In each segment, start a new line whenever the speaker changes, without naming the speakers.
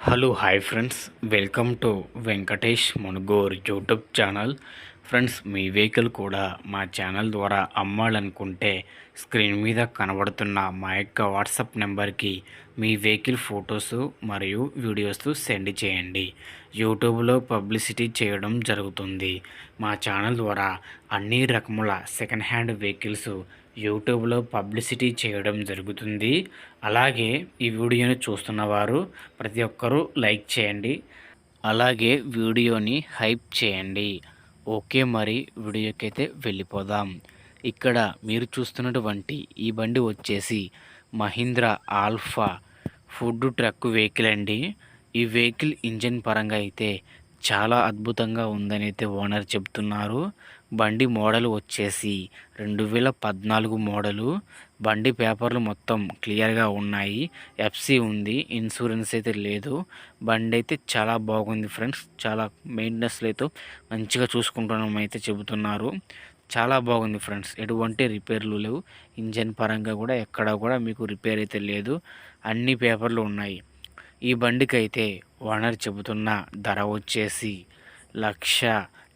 Hello hi friends welcome to Venkatesh Munugor YouTube channel friends me vehicle కూడా మా channel ద్వారా అమ్మాలనుకుంటే screen మీద కనబడుతున్న మా యొక్క వాట్సాప్ నెంబర్కి మీ వెహికల్ ఫొటోస్ మరియు వీడియోస్ సెండ్ చేయండి. యూట్యూబ్లో పబ్లిసిటీ చేయడం జరుగుతుంది. మా ఛానల్ ద్వారా అన్ని రకముల సెకండ్ హ్యాండ్ వెహికల్స్ యూట్యూబ్లో పబ్లిసిటీ చేయడం జరుగుతుంది. అలాగే ఈ వీడియోని చూస్తున్న వారు ప్రతి ఒక్కరూ లైక్ చేయండి. అలాగే వీడియోని హైప్ చేయండి. ఓకే మరి వీడియోకి అయితే వెళ్ళిపోదాం. ఇక్కడ మీరు చూస్తున్నటువంటి ఈ బండి వచ్చేసి Mahindra Alfa food truck vehicle అండి. ఈ వెహికల్ ఇంజన్ పరంగా అయితే చాలా అద్భుతంగా ఉందని అయితే ఓనర్ చెప్తున్నారు బండి మోడల్ వచ్చేసి రెండు వేల పద్నాలుగు మోడలు. బండి పేపర్లు మొత్తం క్లియర్గా ఉన్నాయి. ఎఫ్సి ఉంది ఇన్సూరెన్స్ అయితే లేదు. బండి అయితే చాలా బాగుంది ఫ్రెండ్స్. చాలా మెయింటెనెన్స్లో అయితే మంచిగా చూసుకుంటున్నాం అయితే చెబుతున్నారు. చాలా బాగుంది ఫ్రెండ్స్. ఎటువంటి రిపేర్లు లేవు. ఇంజన్ పరంగా కూడా ఎక్కడ కూడా మీకు రిపేర్ అయితే లేదు. అన్ని పేపర్లు ఉన్నాయి. ఈ బండికైతే ఓనర్ చెబుతున్న ధర వచ్చేసి లక్ష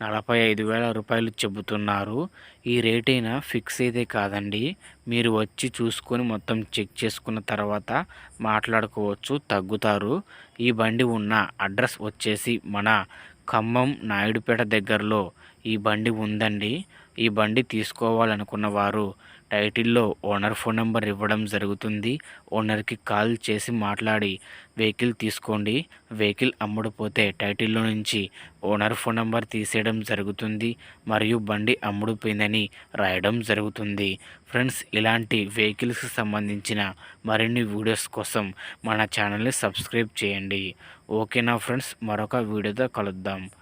నలభై ఐదు వేల రూపాయలు చెబుతున్నారు. ఈ రేట్ అయినా ఫిక్స్ అయితే కాదండి. మీరు వచ్చి చూసుకొని మొత్తం చెక్ చేసుకున్న తర్వాత మాట్లాడుకోవచ్చు తగ్గుతారు. ఈ బండి ఉన్న అడ్రస్ వచ్చేసి మన ఖమ్మం నాయుడుపేట దగ్గరలో ఈ బండి ఉందండి. ఈ బండి తీసుకోవాలనుకున్న వారు టైటిల్లో ఓనర్ ఫోన్ నెంబర్ ఇవ్వడం జరుగుతుంది. ఓనర్కి కాల్ చేసి మాట్లాడి వెహికల్ తీసుకోండి. వెహికల్ అమ్ముడుపోతే టైటిల్లో నుంచి ఓనర్ ఫోన్ నెంబర్ తీసేయడం జరుగుతుంది. మరియు బండి అమ్ముడుపోయిందని రాయడం జరుగుతుంది. ఫ్రెండ్స్ ఇలాంటి వెహికల్స్కి సంబంధించిన మరిన్ని వీడియోస్ కోసం మన ఛానల్ని సబ్స్క్రైబ్ చేయండి. ఓకేనా ఫ్రెండ్స్? మరొక వీడియోతో కలుద్దాం.